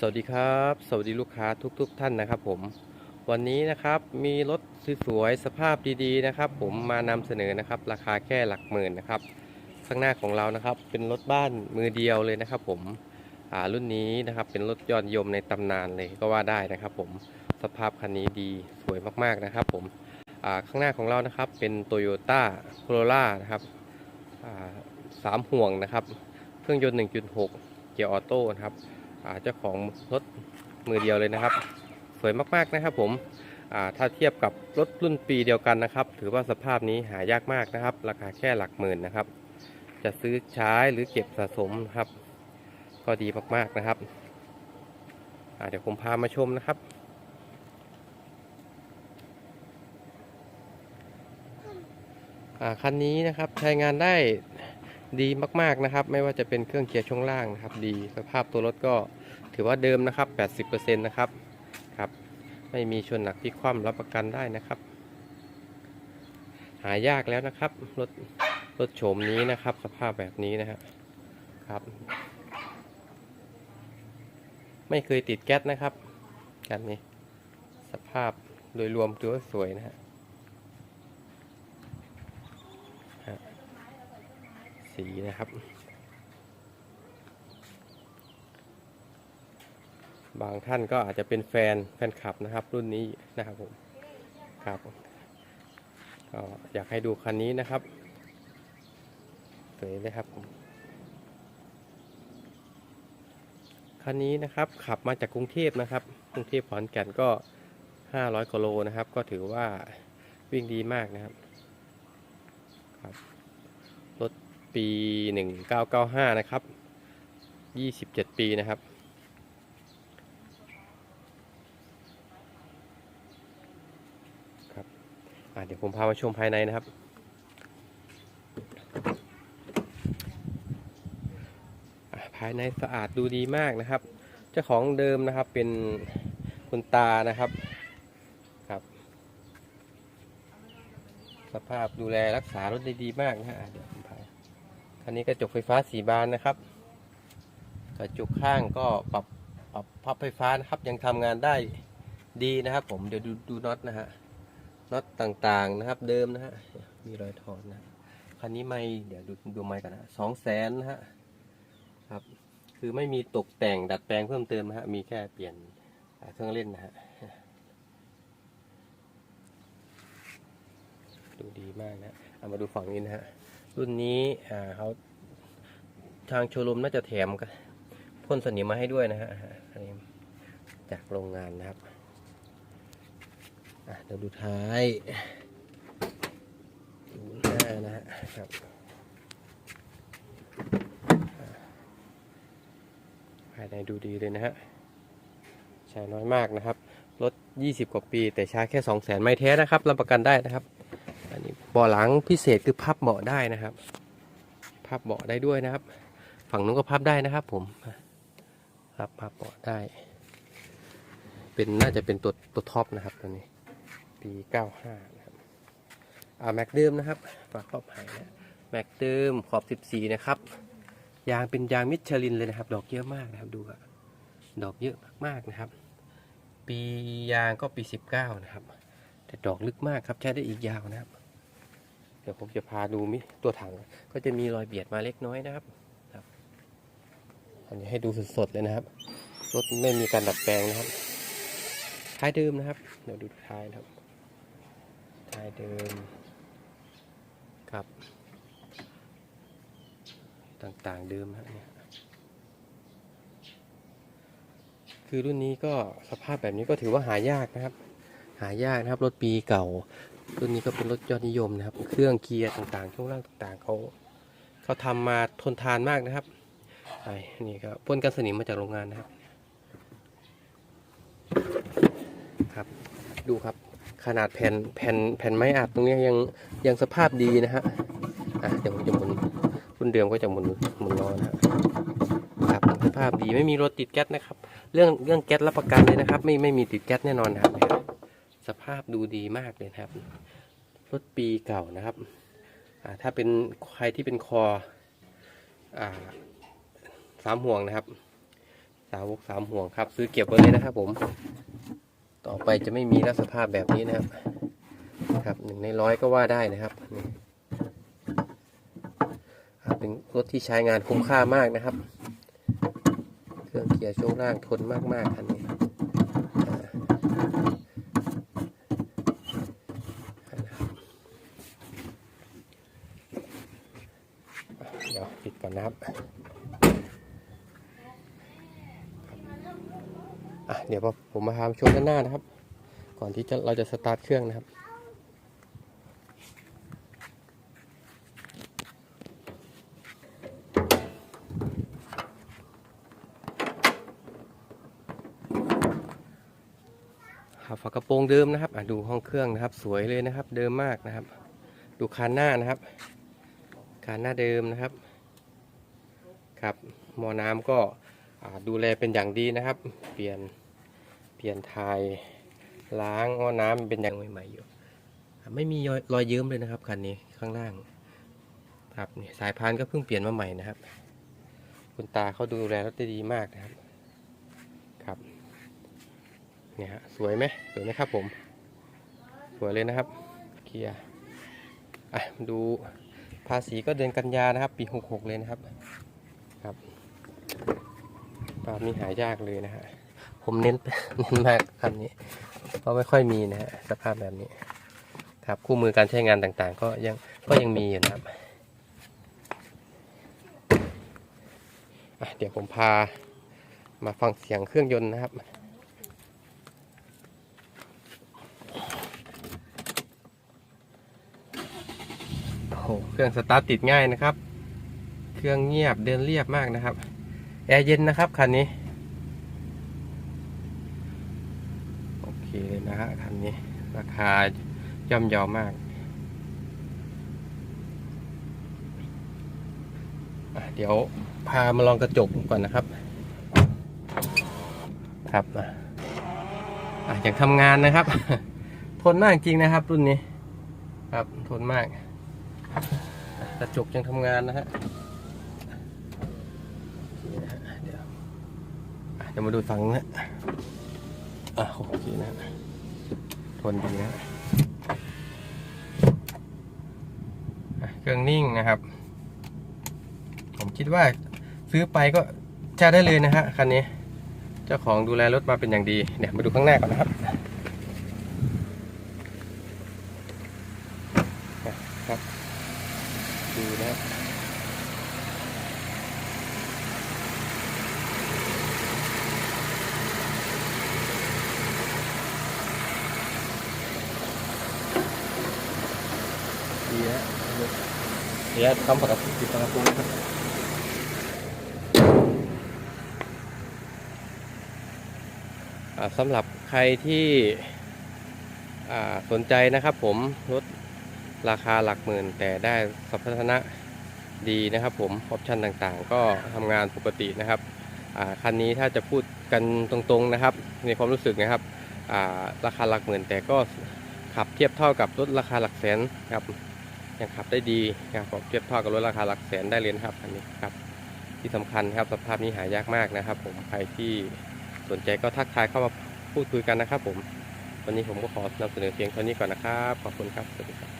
สวัสดีครับ สวัสดีลูกค้าทุกๆทท่านนะครับผม วันนี้นะครับมีรถสวยๆสภาพดีๆนะครับ ผมมานำเสนอนะครับ ราคาแค่หลักหมื่นนะครับ ข้างหน้าของเรานะครับเป็นรถบ้านมือเดียวเลยนะครับ ผมรุ่นนี้นะครับเป็นรถยอดนิยมในตำนานเลยก็ว่าได้นะครับ ผมสภาพคันนี้ดีสวยมากๆนะครับ ผมข้างหน้าของเรานะครับเป็น Toyota Corolla นะครับสามห่วงนะครับ เครื่องยนต์ 1.6 เกียร์ออโต้นะครับ เจ้าของรถมือเดียวเลยนะครับ สวยมากๆนะครับผมถ้าเทียบกับรถรุ่นปีเดียวกันนะครับ ถือว่าสภาพนี้หายากมากนะครับ ราคาแค่หลักหมื่นนะครับ จะซื้อใช้หรือเก็บสะสมครับ ก็ดีมากๆนะครับเดี๋ยวผมพามาชมนะครับคันนี้นะครับใช้งานได้ ดีมากๆนะครับ ไม่ว่าจะเป็นเครื่องเกียร์ช่วงล่างนะครับ ดีสภาพตัวรถก็ถือว่าเดิมนะครับ 80%นะครับครับ ไม่มีชนหนักที่คว่ำรับประกันได้นะครับ หายากแล้วนะครับรถรถโฉมนี้นะครับ สภาพแบบนี้นะฮะครับ ไม่เคยติดแก๊สนะครับกันนี้ สภาพโดยรวมถือว่าสวยนะฮะ สีนะครับ บางท่านก็อาจจะเป็นแฟนแฟนคลับนะครับ รุ่นนี้นะครับผมครับก็อยากให้ดูคันนี้นะครับสวยเลยครับผมคันนี้นะครับขับมาจากกรุงเทพนะครับ กรุงเทพขอนแก่นก็ 500กิโลนะครับ ก็ถือว่าวิ่งดีมากนะครับครับ ปี 1995 นะครับ 27 ปีนะครับ ครับเดี๋ยวผมพามาชมภายในนะครับอะภายในสะอาดดูดีมากนะครับ เจ้าของเดิมนะครับเป็นคุณตานะครับครับ สภาพดูแลรักษารถได้ดีมากนะฮะ อันนี้กระจกไฟฟ้าสีบานนะครับ กระจกข้างก็ปรับปรับพับไฟฟ้านะครับยังทำงานได้ดีนะครับ ผมเดี๋ยวดูดูน็อตนะฮะน็อตต่างๆนะครับ เดิมนะฮะมีรอยถอดนะคันนี้ไม่เดี๋ยวดูดูไม่กันนะสองแสนนะฮะครับ คือไม่มีตกแต่งดัดแปลงเพิ่มเติมนะฮะมีแค่เปลี่ยนเครื่องเล่นนะฮะดูดีมากนะเอามาดูฝั่งนี้นะฮะ รุ่นนี้อ่าเขาทางโชว์รูมน่าจะแถมก็พ่นสนิมมาให้ด้วยนะฮะอันนี้จากโรงงานนะครับเดี๋ยวดูท้ายดูหน้านะฮะครับภายในดูดีเลยนะฮะใช้น้อยมากนะครับ รถ 20 กว่าปี แต่ใช้แค่ 2 0 0 0 0 0 ไม่แท้นะครับ รับประกันได้นะครับ บาะหลังพิเศษคือพับเบาะได้นะครับ พับเบาะได้ด้วยนะครับ ฝั่งนู้นก็พับได้นะครับ ผมครับพับเบาะได้ เป็นน่าจะเป็นตัวตัวท็อปนะครับตัวนี้ ปี95นะครับอ่าแม็กเดิมนะครับฝาครอบหายนะแม็กเดิมขอบ14นะครับยางเป็นยางมิชลินเลยนะครับ ดอกเยอะมากนะครับ ดูอะดอกเยอะมากๆนะครับ ปียางก็ปี 19 นะครับ แต่ดอกลึกมากครับใช้ได้อีกยาวนะครับ ดี๋ยวผมจะพาดูมิตัวถัง ก็จะมีรอยเบียดมาเล็กน้อยนะครับครับ อันนี้ให้ดูสดๆเลยนะครับรถไม่มีการดัดแปลงนะครับ ท้ายเดิมนะครับ เดี๋ยวดูท้ายนะครับ ท้ายเดิมครับ ต่างๆเดิมฮะเนี่ยคือรุ่นนี้ก็สภาพแบบนี้ก็ถือว่าหายากนะครับ หายากนะครับ รถปีเก่า รุ่นนี้ก็เป็นรถยอดนิยมนะครับ เครื่องเกียร์ต่างๆ ช่วงล่างต่างๆเขาเขาทำมาทนทานมากนะครับไอ้นี่ครับพ่นกันสนิมมาจากโรงงานนะครับ ครับ ดูครับขนาดแผ่นแผ่นแผ่นไม้อัดตรงนี้ยังยังสภาพดีนะฮะอะเดี๋ยวผมจะหมุนรุ่นเดิมก็จะหมุนหมุนล้อนะครับสภาพดีไม่มีรถติดแก๊สนะครับ เรื่องเรื่องแก๊สรับประกันเลยนะครับ ไม่ไม่มีติดแก๊สแน่นอนนะครับ สภาพดูดีมากเลยนะครับ รถปีเก่านะครับถ้าเป็นใครที่เป็นคออสามห่วงนะครับ สาวกสามห่วงครับ ซื้อเก็บไว้เลยนะครับ ผม ต่อไปจะไม่มีแล้วสภาพแบบนี้นะครับ ครับหนึ่งในร้อยก็ว่าได้นะครับนี่ครับเป็นรถที่ใช้งานคุ้มค่ามากนะครับ เครื่องเกียร์ช่วงล่างทนมากๆคันนี้อ่าเดี๋ยวปิดก่อ นะครับเดี๋ยวผมมาพาชมด้านหน้านะครับ ก่อนที่จะเราจะสตาร์ทเครื่องนะครับฝากระโปรงเดิมนะครับดูห้องเครื่องนะครับ สวยเลยนะครับ เดิมมากนะครับ ดูคานหน้านะครับคานหน้าเดิมนะครับ ครับหมอน้ำก็ดูแลเป็นอย่างดีนะครับ เปลี่ยนเปลี่ยนทายล้างหม้อน้ำเป็นอย่างใหม่ๆอยู่ ไม่มีรอยรอยเยิ้มเลยนะครับคันนี้ข้างล่างครับนี่สายพานก็เพิ่งเปลี่ยนมาใหม่นะครับ คุณตาเขาดูแลรถได้ดีมากนะครับครับเนี่ยฮะสวยไหมสวยไหมครับผม สวยเลยนะครับเกียร์อะดูภาษีก็เดือนกันยานะครับ ปี 66 เลยนะครับ ครับภานี้หายากเลยนะฮะผมเน้นเน้นมากคันนี้ เพราะไม่ค่อยมีนะฮะสภาพแบบนี้ ครับคู่มือการใช้งานต่างๆ ก็ยังก็ยังมีอยู่นะครับเดี๋ยวผมพามาฟังเสียงเครื่องยนต์นะครับโอ้เครื่องสตาร์ทติดง่ายนะครับ รื่องเงียบเดินเรียบมากนะครับ แอร์เย็นนะครับคันนี้ โอเคเลยนะฮะคันนี้ ราคาย่อมเยาวมาก เดี๋ยวพามาลองกระจกก่อนนะครับ ครับอะอ่ากทำงานนะครับ ทนมากจริงนะครับ รุ่นนี้ ครับทนมากกระจกยังทำงานนะฮะนี่นะฮะเดี๋ยวอะเดี๋ยวมาดูฝั่งนะอะโอเคนะทนดีนะเครื่องนิ่งนะครับ ผมคิดว่าซื้อไปก็ใช้ได้เลยนะฮะคันนี้ เจ้าของดูแลรถมาเป็นอย่างดี เดี๋ยวมาดูข้างหน้าก่อนนะครับดูนะดี นะเดี๋ยวทำปกติติดปกตินะครับสำหรับใครที่สนใจนะครับผมรถราคาหลักหมื่น แต่ได้สรรพนะดีนะครับผมออปชันต่างๆ ก็ทำงานปกตินะครับคันนี้ถ้าจะพูดกันตรงๆนะครับ ในความรู้สึกนะครับราคาหลักหมื่นแต่ก็ขับเทียบเท่ากับรถราคาหลักแสนครับ ยังขับได้ดีนะครับเทียบเท่ากับรถราคาหลักแสนได้เลยนครับคันนี้ครับที่สำคัญครับสภาพนี้หายากมากนะครับ ผมใครที่สนใจก็ทักทายเข้ามาพูดคุยกันนะครับ ผมวันนี้ผมก็ขอนำเสนอเพียงเท่านี้ก่อนนะครับ ขอบคุณครับ สวัสดีครับ